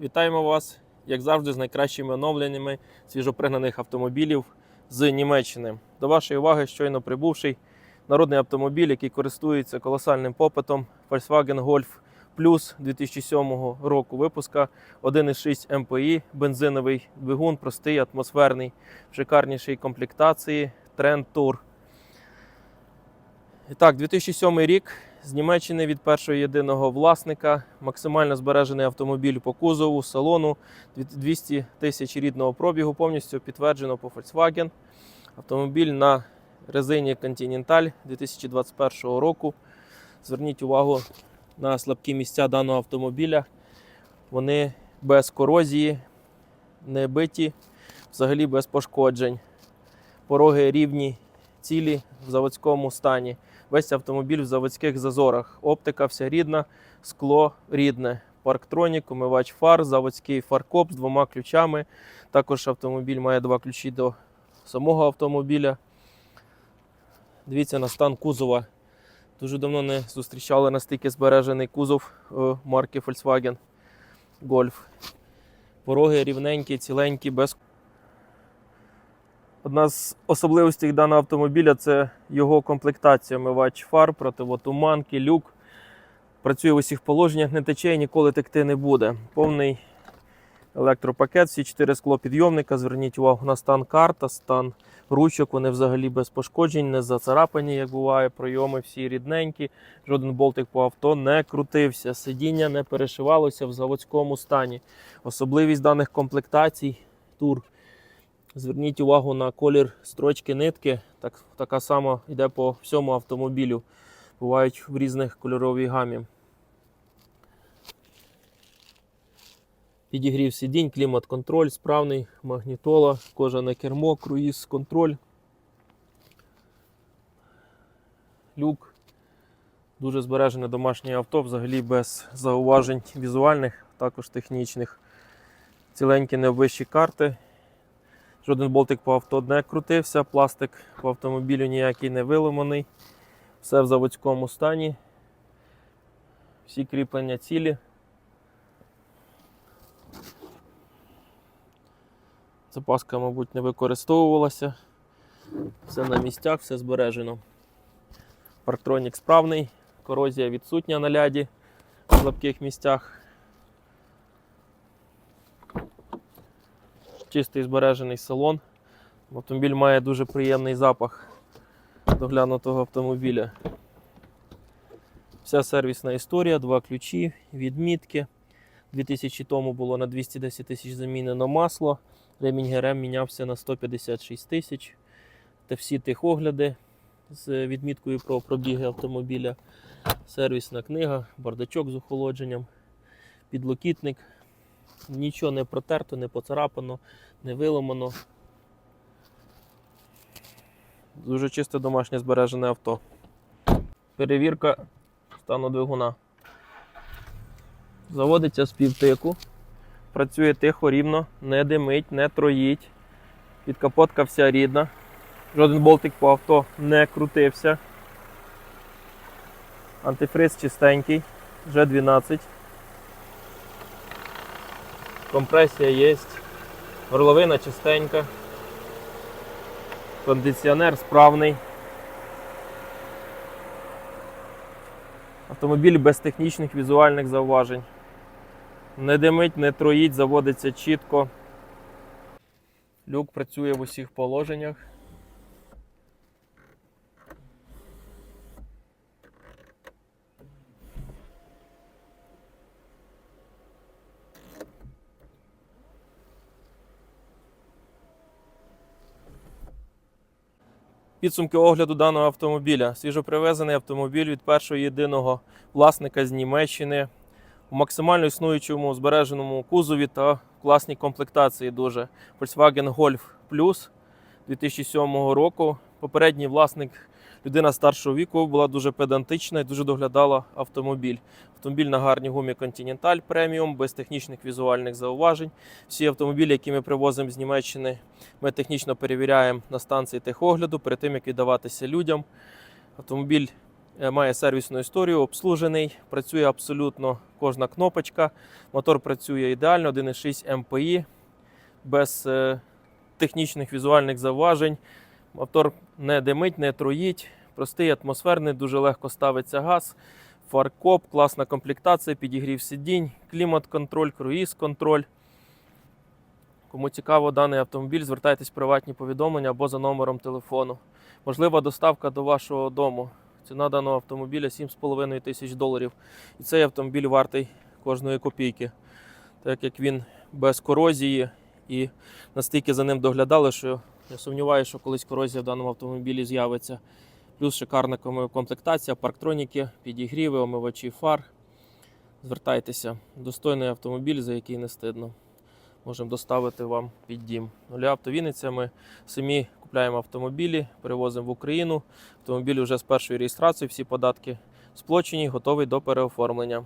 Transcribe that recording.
Вітаємо вас, як завжди, з найкращими оновленнями свіжопригнаних автомобілів з Німеччини. До вашої уваги щойно прибувший народний автомобіль, який користується колосальним попитом Volkswagen Golf Plus 2007 року випуска 1,6 МПІ, бензиновий двигун, простий, атмосферний, в шикарнішій комплектації Trend Tour. І так, 2007 рік з Німеччини від першого єдиного власника. Максимально збережений автомобіль по кузову, салону, 200 тисяч рідного пробігу, повністю підтверджено по Volkswagen. Автомобіль на резині Continental 2021 року. Зверніть увагу на слабкі місця даного автомобіля. Вони без корозії, не биті, взагалі без пошкоджень. Пороги рівні, цілі в заводському стані. Весь автомобіль в заводських зазорах. Оптика вся рідна, скло рідне. Парктронік, умивач фар, заводський фаркоп з двома ключами. Також автомобіль має два ключі до самого автомобіля. Дивіться на стан кузова. Дуже давно не зустрічали настільки збережений кузов е, марки Volkswagen Golf. Пороги рівненькі, ціленькі, без Одна з особливостей даного автомобіля це його комплектація. Мивач фар, противотуманки, люк. Працює в усіх положеннях, не тече і ніколи текти не буде. Повний електропакет, всі чотири склопідйомника. Зверніть увагу на стан карта, стан ручок. Вони взагалі без пошкоджень, не зацарапані, як буває. Пройоми всі рідненькі. Жоден болтик по авто не крутився. Сидіння не перешивалося в заводському стані. Особливість даних комплектацій тур. Зверніть увагу на колір строчки нитки. Так, така сама йде по всьому автомобілю. Бувають в різних кольоровій гамі. Підігрів сидінь, клімат-контроль, справний, магнітола, кожане кермо, круїз контроль. Люк. Дуже збережене домашнє авто, взагалі без зауважень візуальних, також технічних. Ціленькі невищі карти. Жоден болтик по авто не крутився, пластик по автомобілю ніякий не виламаний. Все в заводському стані. Всі кріплення цілі. Запаска, мабуть, не використовувалася. Все на місцях, все збережено. Парктронік справний, корозія відсутня на ляді в слабких місцях. Чистий збережений салон. Автомобіль має дуже приємний запах доглянутого автомобіля. Вся сервісна історія, два ключі, відмітки. 2000 тому було на 210 тисяч замінено масло. Ремінь ГРМ мінявся на 156 тисяч. Та всі техогляди з відміткою про пробіги автомобіля. Сервісна книга, бардачок з охолодженням, підлокітник. Нічого не протерто, не поцарапано, не виламано. Дуже чисте домашнє збережене авто. Перевірка стану двигуна. Заводиться з півтику. Працює тихо, рівно, не димить, не троїть. Підкапотка вся рідна. Жоден болтик по авто не крутився. Антифриз чистенький, вже 12. Компресія є, горловина чистенька, кондиціонер справний. Автомобіль без технічних візуальних зауважень. Не димить, не троїть, заводиться чітко. Люк працює в усіх положеннях. Підсумки огляду даного автомобіля. Свіжопривезений автомобіль від першого єдиного власника з Німеччини у максимально існуючому збереженому кузові та класній комплектації. Дуже Volkswagen Golf Plus 2007 року. Попередній власник, людина старшого віку, була дуже педантична і дуже доглядала автомобіль. Автомобіль на гарній гумі Continental Premium, без технічних візуальних зауважень. Всі автомобілі, які ми привозимо з Німеччини, ми технічно перевіряємо на станції техогляду перед тим, як віддаватися людям. Автомобіль е, має сервісну історію, обслужений, працює абсолютно кожна кнопочка. Мотор працює ідеально, 1,6 МПІ, без е, технічних візуальних зауважень. Мотор не димить, не троїть, простий, атмосферний, дуже легко ставиться газ. Фаркоп, класна комплектація, підігрів сидінь, клімат-контроль, круїз-контроль. Кому цікаво даний автомобіль, звертайтесь в приватні повідомлення або за номером телефону. Можлива доставка до вашого дому. Ціна даного автомобіля 7,5 тисяч доларів. І цей автомобіль вартий кожної копійки, так як він без корозії і настільки за ним доглядали, що я сумніваюся, що колись корозія в даному автомобілі з'явиться. Плюс шикарна комплектація, парктроніки, підігріви, омивачі фар. Звертайтеся. Достойний автомобіль, за який не стидно. Можемо доставити вам під дім. Нуля Автовінниця ми самі купляємо автомобілі, перевозимо в Україну. Автомобіль вже з першої реєстрації, всі податки сплочені, готовий до переоформлення.